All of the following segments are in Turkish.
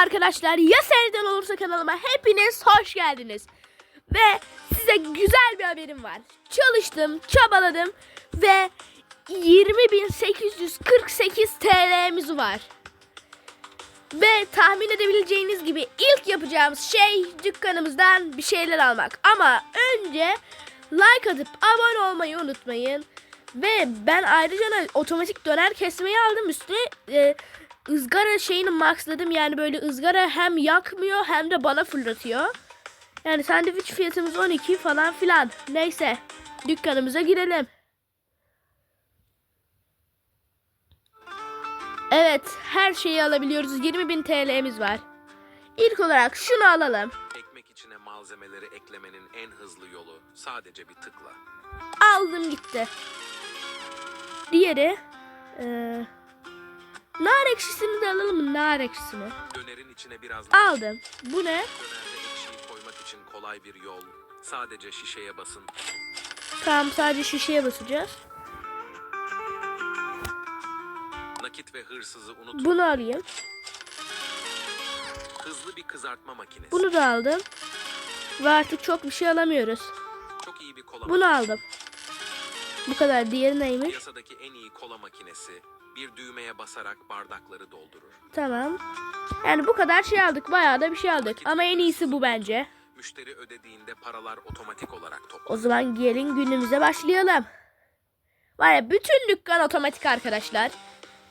arkadaşlar. Ya seriden olursa kanalıma hepiniz hoş geldiniz. Ve size güzel bir haberim var. Çalıştım, çabaladım ve 20.848 TL'miz var. Ve tahmin edebileceğiniz gibi ilk yapacağımız şey dükkanımızdan bir şeyler almak. Ama önce like atıp abone olmayı unutmayın. Ve ben ayrıca otomatik döner kesmeyi aldım üstüne e, ızgara şeyini maxladım. Yani böyle ızgara hem yakmıyor hem de bana fırlatıyor. Yani sandviç fiyatımız 12 falan filan. Neyse dükkanımıza girelim. Evet her şeyi alabiliyoruz. 20.000 TL'miz var. İlk olarak şunu alalım. Ekmek içine malzemeleri eklemenin en hızlı yolu sadece bir tıkla. Aldım gitti. Diğeri eee nar ekşisini de alalım mı? Nar ekşisini. Dönerin içine biraz Aldım. Bu ne? dönerde ekşiyi koymak için kolay bir yol. Sadece şişeye basın. Tamam sadece şişeye basacağız. Nakit ve hırsızı unutun. Bunu alayım. Hızlı bir kızartma makinesi. Bunu da aldım. Ve artık çok bir şey alamıyoruz. Çok iyi bir kola Bunu aldım. Bu kadar. Diğeri neymiş? Piyasadaki en iyi kola makinesi bir düğmeye basarak bardakları doldurur. Tamam. Yani bu kadar şey aldık. Bayağı da bir şey aldık. Ama en iyisi bu bence. Müşteri ödediğinde paralar otomatik olarak O toplanır. zaman gelin günümüze başlayalım. Var ya bütün dükkan otomatik arkadaşlar.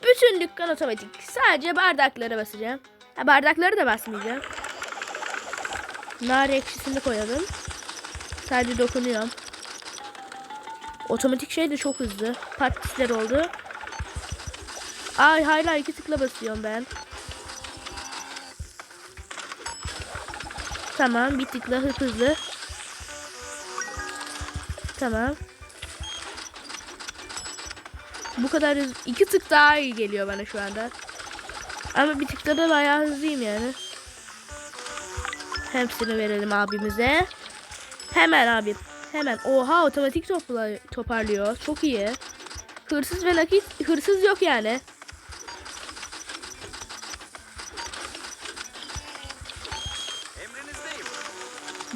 Bütün dükkan otomatik. Sadece bardaklara basacağım. Ha, bardakları da basmayacağım. Nar ekşisini koyalım. Sadece dokunuyorum. Otomatik şey de çok hızlı. Patisler oldu. Ay hala iki tıkla basıyorum ben. Tamam bir tıkla hızlı hızlı. Tamam. Bu kadar hız iki tık daha iyi geliyor bana şu anda. Ama bir tıkta da bayağı hızlıyım yani. Hepsini verelim abimize. Hemen abim. Hemen. Oha otomatik topla toparlıyor. Çok iyi. Hırsız ve nakit hırsız yok yani.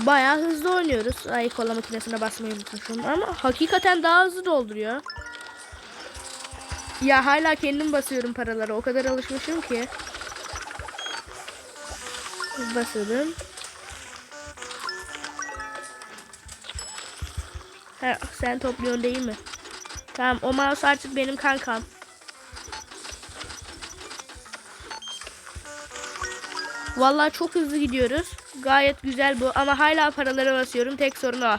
Bayağı hızlı oynuyoruz. Ay kola makinesine basmayı unutmuşum. Ama hakikaten daha hızlı dolduruyor. Ya hala kendim basıyorum paraları. O kadar alışmışım ki. Basalım. Ha, sen topluyorsun değil mi? Tamam o mouse artık benim kankam. Vallahi çok hızlı gidiyoruz. Gayet güzel bu ama hala paralara basıyorum. Tek sorun o.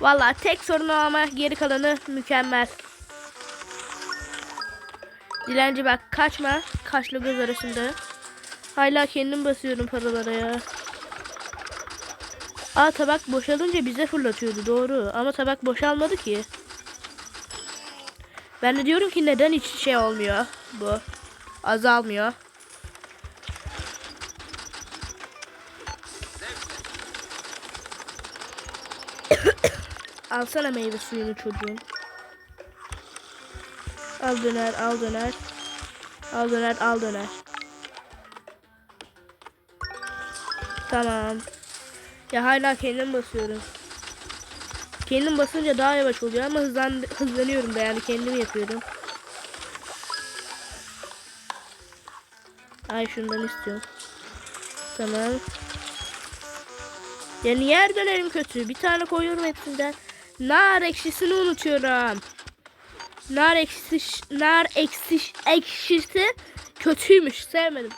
Vallahi tek sorun o ama geri kalanı mükemmel. Dilenci bak kaçma. Kaşla göz arasında. Hala kendim basıyorum paralara ya. Aa tabak boşalınca bize fırlatıyordu doğru. Ama tabak boşalmadı ki. Ben de diyorum ki neden hiç şey olmuyor bu. Azalmıyor. Alsana meyve suyunu çocuğum. Al döner, al döner. Al döner, al döner. Tamam. Ya hala kendim basıyorum. Kendim basınca daha yavaş oluyor ama hızlan, hızlanıyorum da yani kendim yapıyorum. Ay şundan istiyorum. Tamam. Ya niye her dönerim kötü? Bir tane koyuyorum hepsinden. Nar ekşisini unutuyorum. Nar ekşisi, nar ekşisi, ekşisi kötüymüş. Sevmedim.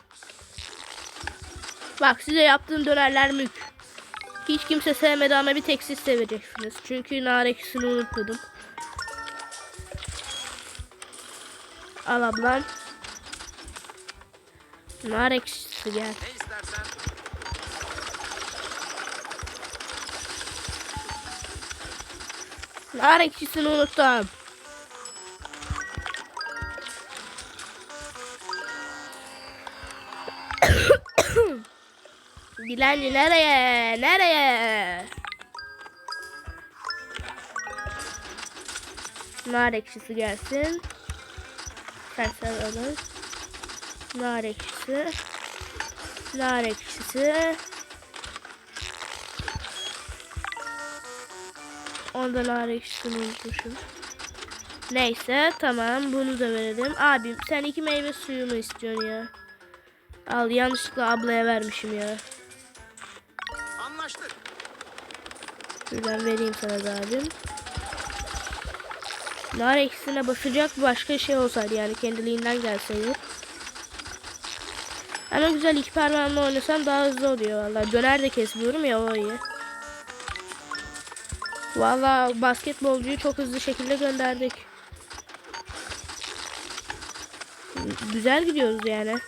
Bak size yaptığım dönerler mük. Hiç kimse sevmedi ama bir tek siz seveceksiniz. Çünkü nar ekşisini unutmadım. Al ablam. Nar ekşisi gel. Ne istersen Nar ekşisini unuttum. Dilenci nereye? Nereye? Nar ekşisi gelsin. Sen sen alın. Nar ekşisi. Nar ekşisi. Onda nar ekşisini unutmuşum. Neyse tamam bunu da verelim. Abim sen iki meyve suyu mu istiyorsun ya? Al yanlışlıkla ablaya vermişim ya. Anlaştık. Şuradan vereyim sana da abim. Nar ekşisine basacak başka şey olsaydı yani kendiliğinden gelseydi. Ama güzel iki parmağımla oynasam daha hızlı oluyor valla. Döner de kesmiyorum ya o iyi. Valla basketbolcuyu çok hızlı şekilde gönderdik. Güzel gidiyoruz yani.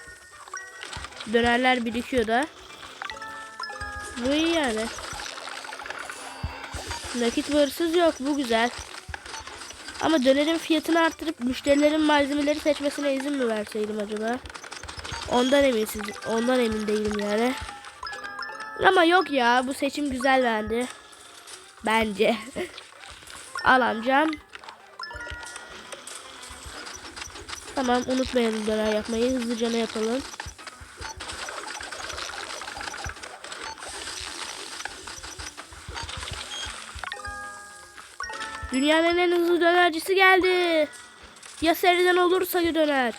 Dönerler birikiyor da. Bu iyi yani. Nakit hırsız yok bu güzel. Ama dönerin fiyatını arttırıp müşterilerin malzemeleri seçmesine izin mi verseydim acaba? Ondan eminsiz, ondan emin değilim yani. Ama yok ya bu seçim güzel bence. Bence. Al amcam. Tamam unutmayalım döner yapmayı. Hızlıca ne yapalım. Dünyanın en hızlı dönercisi geldi. Ya seriden olursa döner.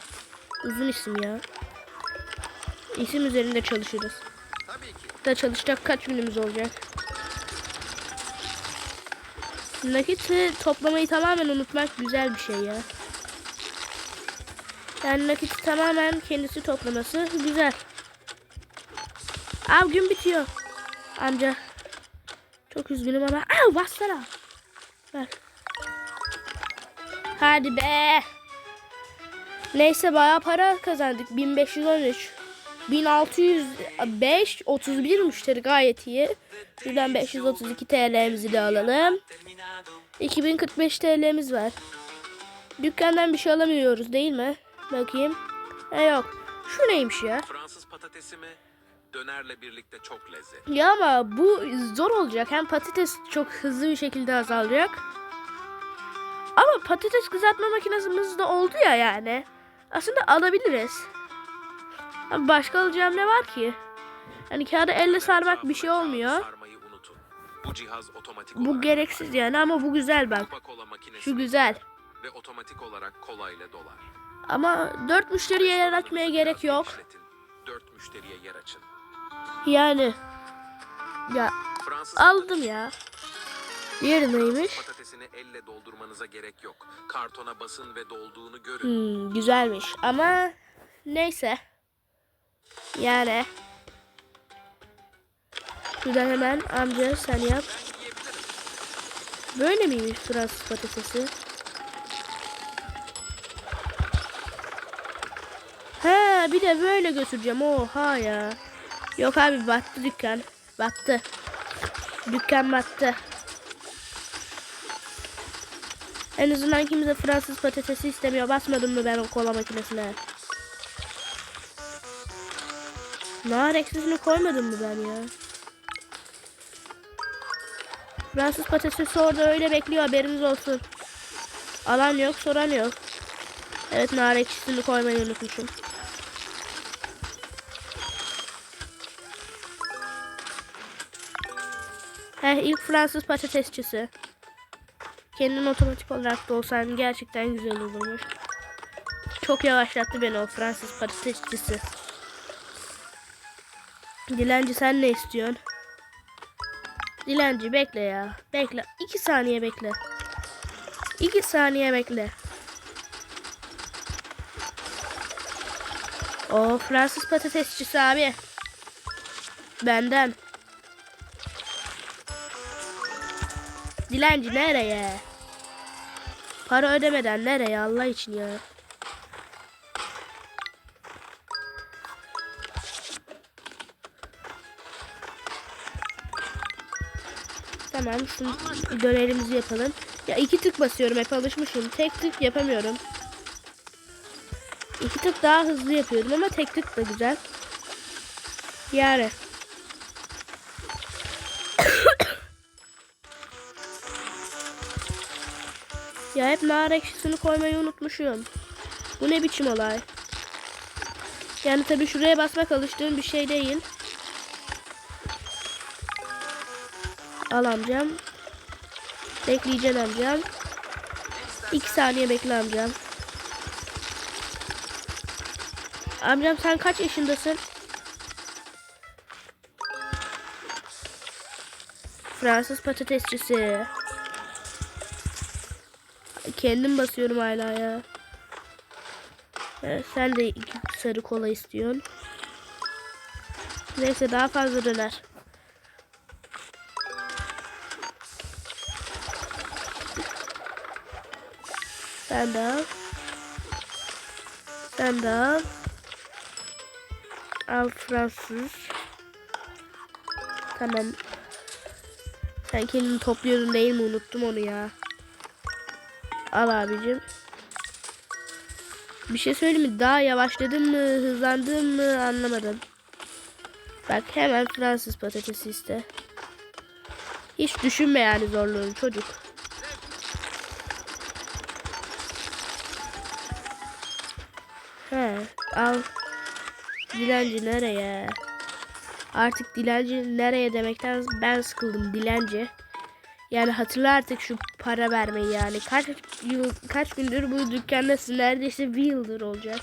Uzun isim ya. İsim üzerinde çalışırız. Tabii ki. Da çalışacak kaç günümüz olacak? Nakiti toplamayı tamamen unutmak güzel bir şey ya. Yani nakiti tamamen kendisi toplaması güzel. Abi gün bitiyor. Amca. Çok üzgünüm ama. Aa bassana. Ver. Hadi be. Neyse bayağı para kazandık. 1513. 1605 31 müşteri gayet iyi. Şuradan 532 TL'mizi de alalım. 2045 TL'miz var. Dükkandan bir şey alamıyoruz değil mi? Bakayım. E yok. Şu neymiş ya? Fransız patatesi mi? Dönerle birlikte çok lezzetli. Ya ama bu zor olacak. Hem patates çok hızlı bir şekilde azalacak. Ama patates kızartma makinesimiz de oldu ya yani. Aslında alabiliriz. Başka alacağım ne var ki? Yani kağıdı elle sarmak bir şey olmuyor. Bu cihaz otomatik Bu gereksiz yani ama bu güzel bak. Şu güzel. ve otomatik olarak kola ile dolar. Ama dört müşteriye yer açmaya gerek yok. İşletin. Dört müşteriye yer açın. Yani. Ya Fransız aldım ya. Diğeri neymiş? patatesini elle doldurmanıza gerek yok. Kartona basın ve dolduğunu görün. Hmm, güzelmiş ama neyse. Yani. Şuradan hemen amca sen yap. Böyle miymiş Fransız patatesi? Ha bir de böyle götüreceğim. Oha ya. Yok abi battı dükkan. Battı. Dükkan battı. En azından kimse Fransız patatesi istemiyor. Basmadım mı ben o kola makinesine? Nar ekşisini koymadım mı ben ya? Fransız patatesi orada öyle bekliyor haberiniz olsun. Alan yok soran yok. Evet nar ekşisini koymayı unutmuşum. Heh ilk Fransız patatesçisi. Kendin otomatik olarak da olsan gerçekten güzel olurmuş. Çok yavaşlattı beni o Fransız patatesçisi. Dilenci sen ne istiyorsun? Dilenci bekle ya. Bekle. İki saniye bekle. İki saniye bekle. O Fransız patatesçisi abi. Benden. Dilenci nereye? Para ödemeden nereye Allah için ya? Tamam şunu dönerimizi yapalım. Ya iki tık basıyorum hep alışmışım. Tek tık yapamıyorum. İki tık daha hızlı yapıyordum ama tek tık da güzel. Yani. ya hep nar ekşisini koymayı unutmuşum. Bu ne biçim olay? Yani tabii şuraya basmak alıştığım bir şey değil. Al amcam. Bekleyeceksin amcam. 2 saniye bekle amcam. Amcam sen kaç yaşındasın? Fransız patatesçisi. Kendim basıyorum hala ya. Evet, sen de iki sarı kola istiyorsun. Neyse daha fazla döner. Sen de al. Al. Al Fransız. Tamam. Sen kendini topluyordun değil mi? Unuttum onu ya. Al abicim. Bir şey söyleyeyim mi? Daha yavaşladım mı, hızlandım mı anlamadım. Bak hemen Fransız patatesi iste. Hiç düşünme yani zorluğunu çocuk. Al. Dilenci nereye? Artık dilenci nereye demekten ben sıkıldım dilenci. Yani hatırla artık şu para vermeyi yani. Kaç yıl kaç gündür bu dükkandasın neredeyse bir yıldır olacak.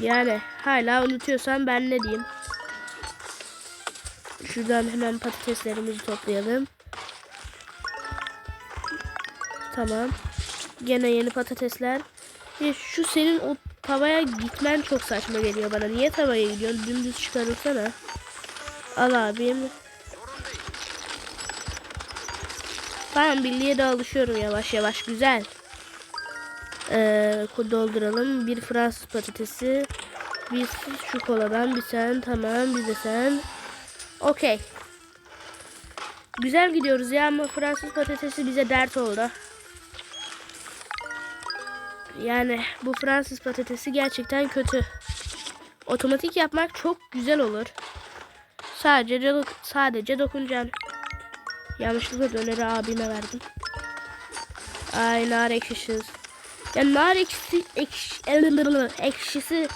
Yani hala unutuyorsan ben ne diyeyim. Şuradan hemen patateslerimizi toplayalım. Tamam. Gene yeni patatesler. Ya şu senin o tavaya gitmen çok saçma geliyor bana. Niye tavaya gidiyorsun? Dümdüz çıkarılsana. Al abim. Tamam birliğe de alışıyorum yavaş yavaş. Güzel. Ee, dolduralım. Bir Fransız patatesi. Bir şu koladan bir sen. Tamam bir de sen. Okey. Güzel gidiyoruz ya ama Fransız patatesi bize dert oldu. Yani bu Fransız patatesi gerçekten kötü. Otomatik yapmak çok güzel olur. Sadece dok- sadece dokunacaksın. Yanlışlıkla döneri abime verdim. Ay nar ekşisi. Ya nar ekşisi ekş, ekşisi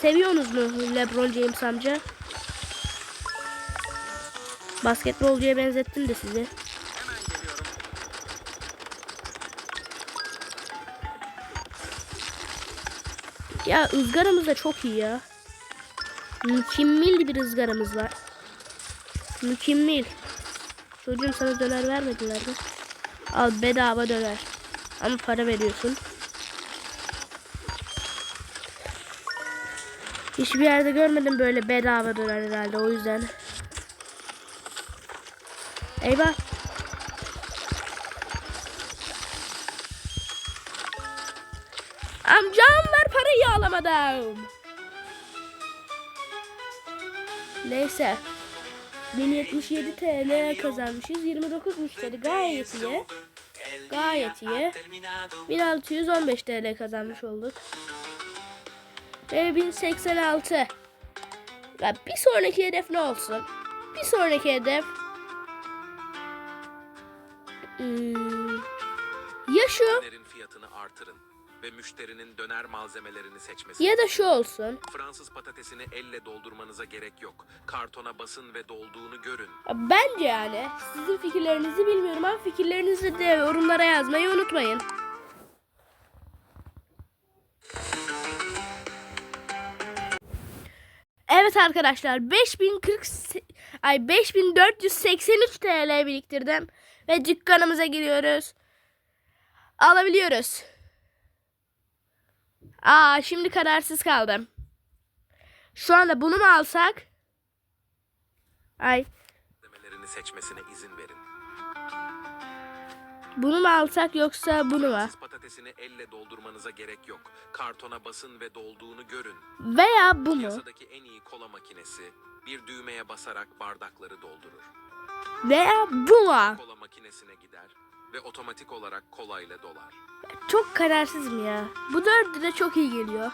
seviyorsunuz mu LeBron James amca? Basketbolcuya benzettim de sizi. Ya ızgaramız da çok iyi ya. Mükemmel bir ızgaramız var. Mükemmel. Çocuğum sana döner vermediler mi? Al bedava döner. Ama para veriyorsun. Hiçbir yerde görmedim böyle bedava döner herhalde o yüzden. Eyvah. Parayı. Neyse. 1077 TL kazanmışız. 29 müşteri gayet iyi. Gayet iyi. 1615 TL kazanmış olduk. Ve 1086. Ya bir sonraki hedef ne olsun? Bir sonraki hedef Hmm, ya şu ve müşterinin döner malzemelerini seçmesi. ya da şu olsun. Fransız patatesini elle doldurmanıza gerek yok. Kartona basın ve dolduğunu görün. Bence yani sizin fikirlerinizi bilmiyorum ama fikirlerinizi de yorumlara yazmayı unutmayın. Evet arkadaşlar 5040 se- ay 5483 TL biriktirdim ve dükkanımıza giriyoruz. Alabiliyoruz. Aa şimdi kararsız kaldım. Şu anda bunu mu alsak? Ay Malzemelerini seçmesine izin verin. Bunu mu alsak yoksa bunu mu? Fransız patatesini elle doldurmanıza gerek yok. Kartona basın ve dolduğunu görün. Veya bu mu? Piyasadaki en iyi kola makinesi bir düğmeye basarak bardakları doldurur. Veya bu mu? Kola makinesine gider ve otomatik olarak kolayla dolar. Çok kararsızım ya. Bu dördü de çok iyi geliyor.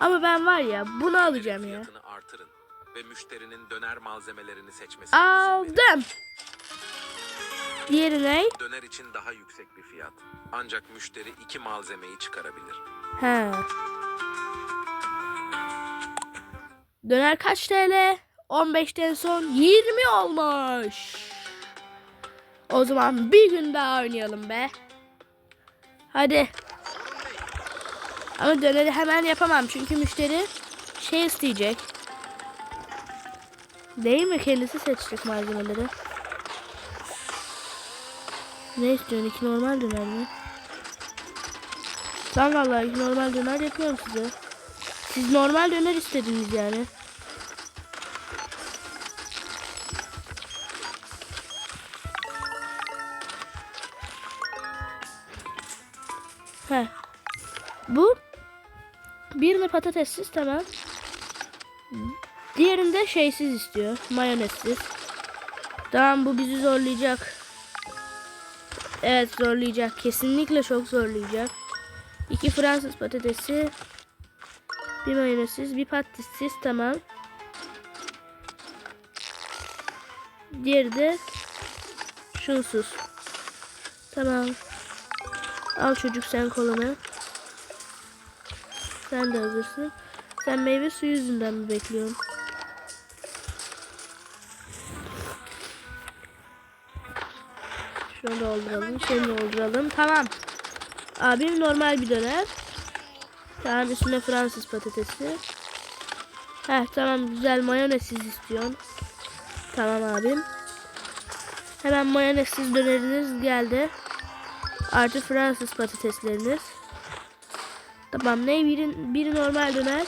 Ama ben var ya bunu alacağım ya. Fiyatını artırın ve müşterinin döner malzemelerini verin. Aldım. Diğeri ne? Döner için daha yüksek bir fiyat. Ancak müşteri iki malzemeyi çıkarabilir. He. Döner kaç TL? 15'ten son 20 olmuş. O zaman bir gün daha oynayalım be. Hadi. Ama döneri hemen yapamam çünkü müşteri şey isteyecek. Değil mi? Kendisi seçecek malzemeleri. Ne istiyorsun? İki normal döner mi? Tamam vallahi iki normal döner yapıyorum size. Siz normal döner istediniz yani. Patatessiz tamam. Diğerinde şeysiz istiyor. Mayonezsiz. Tamam bu bizi zorlayacak. Evet zorlayacak. Kesinlikle çok zorlayacak. İki Fransız patatesi. Bir mayonezsiz, bir patatessiz tamam. Diğeri de şunsuz. Tamam. Al çocuk sen kolanı. Sen de hazırsın. Sen meyve suyu yüzünden mi bekliyorsun? Şunu dolduralım. Seni dolduralım. Tamam. Abim normal bir döner. Tamam üstüne Fransız patatesi. Heh tamam güzel mayonezsiz istiyorsun. Tamam abim. Hemen mayonezsiz döneriniz geldi. Artı Fransız patatesleriniz. Tamam ne biri, biri normal döner.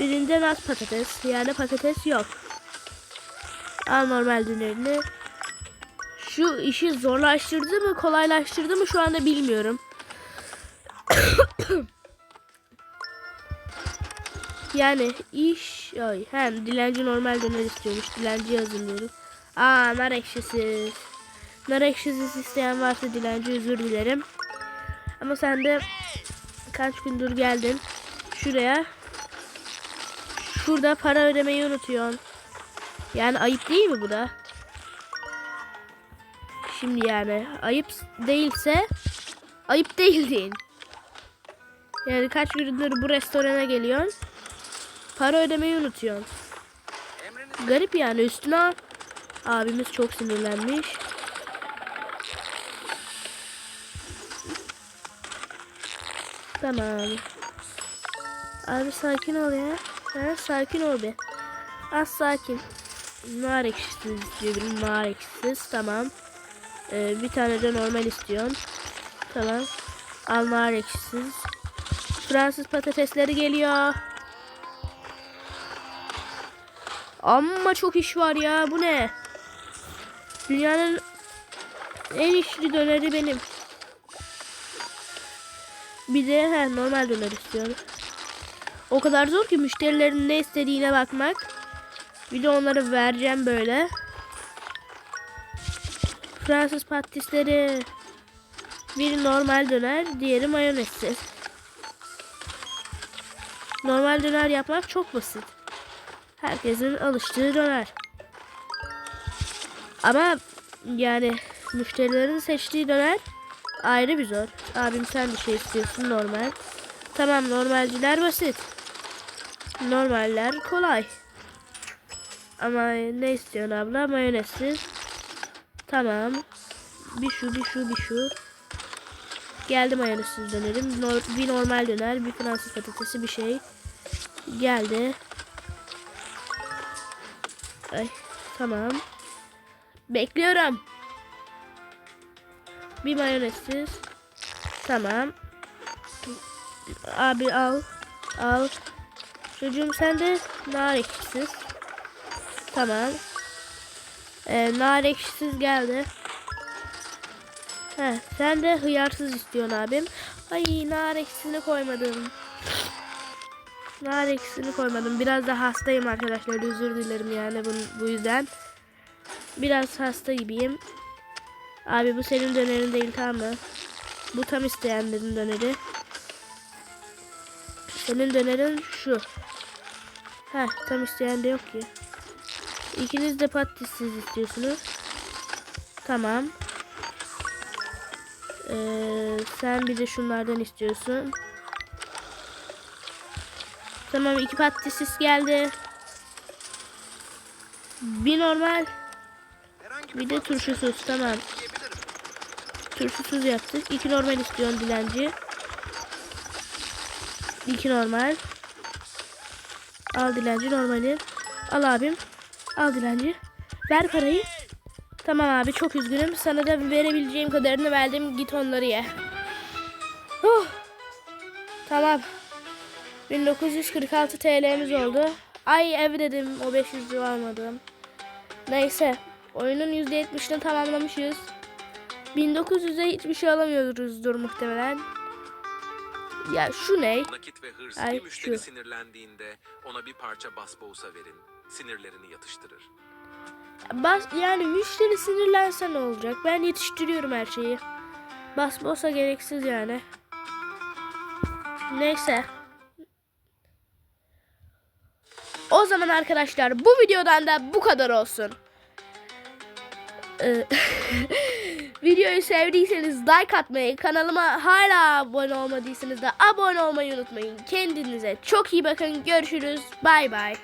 Birinde naz patates. Yani patates yok. Al normal dönerini. Şu işi zorlaştırdı mı kolaylaştırdı mı şu anda bilmiyorum. yani iş ay hem dilenci normal döner istiyormuş. Dilenci hazırlıyorum. Aa nar ekşisiz. Nar ekşisiz isteyen varsa dilenci özür dilerim. Ama sen de kaç gündür geldin şuraya. Şurada para ödemeyi unutuyorsun. Yani ayıp değil mi bu da? Şimdi yani ayıp değilse ayıp değil deyin. Yani kaç gündür bu restorana geliyorsun. Para ödemeyi unutuyorsun. Garip yani üstüne. Abimiz çok sinirlenmiş. Tamam. Abi sakin ol ya. Ha, sakin ol be. Az sakin. Nar ekşisiz benim nar ekşisiz. Tamam. Ee, bir tane de normal istiyorsun. Tamam. Al nar ekşisiz. Fransız patatesleri geliyor. Amma çok iş var ya. Bu ne? Dünyanın en işli döneri benim. Bir de he, normal döner istiyorum. O kadar zor ki müşterilerin ne istediğine bakmak. Bir de onları vereceğim böyle. Fransız patatesleri. Biri normal döner, diğeri mayonezsiz. Normal döner yapmak çok basit. Herkesin alıştığı döner. Ama yani müşterilerin seçtiği döner ayrı bir zor. Abim sen bir şey istiyorsun normal. Tamam normalciler basit. Normaller kolay. Ama ne istiyorsun abla? Mayonezsiz. Tamam. Bir şu bir şu bir şu. Geldi mayonezsiz dönerim. Nor- bir normal döner, bir Fransız patatesi bir şey. Geldi. Ay, tamam. Bekliyorum. Bir mayonezsiz. Tamam. Abi al. Al. Çocuğum sen de nar ekşisiz. Tamam. Ee, nar ekşisiz geldi. Heh, sen de hıyarsız istiyorsun abim. Ay nar ekşisini koymadım. Nar ekşisini koymadım. Biraz da hastayım arkadaşlar. Özür dilerim yani bu, bu yüzden. Biraz hasta gibiyim. Abi bu senin dönerin değil tamam mı? Bu tam isteyenlerin döneri. Senin dönerin şu. Heh tam isteyen de yok ki. İkiniz de patatessiz istiyorsunuz. Tamam. Ee, sen bir de şunlardan istiyorsun. Tamam iki patates geldi. Bir normal. Bir de turşusuz tamam. Turşusuz yaptık. İki normal istiyorsun dilenci. İki normal. Al dilenci normali. Al abim. Al dilenci. Ver parayı. Tamam abi çok üzgünüm. Sana da verebileceğim kadarını verdim. Git onları ye. Huh. Tamam. 1946 TL'miz oldu. Ay ev dedim o 500 lira almadım. Neyse. Oyunun %70'ini tamamlamışız. 1900'e hiçbir şey alamıyoruzdur muhtemelen. Ya şu ne? Nakit ve hırs Ay, bir müşteri şu. sinirlendiğinde ona bir parça basbousa verin. Sinirlerini yatıştırır. Bas, yani müşteri sinirlense ne olacak? Ben yetiştiriyorum her şeyi. Bas bosa gereksiz yani. Neyse. O zaman arkadaşlar bu videodan da bu kadar olsun. Ee, Videoyu sevdiyseniz like atmayı, kanalıma hala abone olmadıysanız da abone olmayı unutmayın. Kendinize çok iyi bakın. Görüşürüz. Bay bay.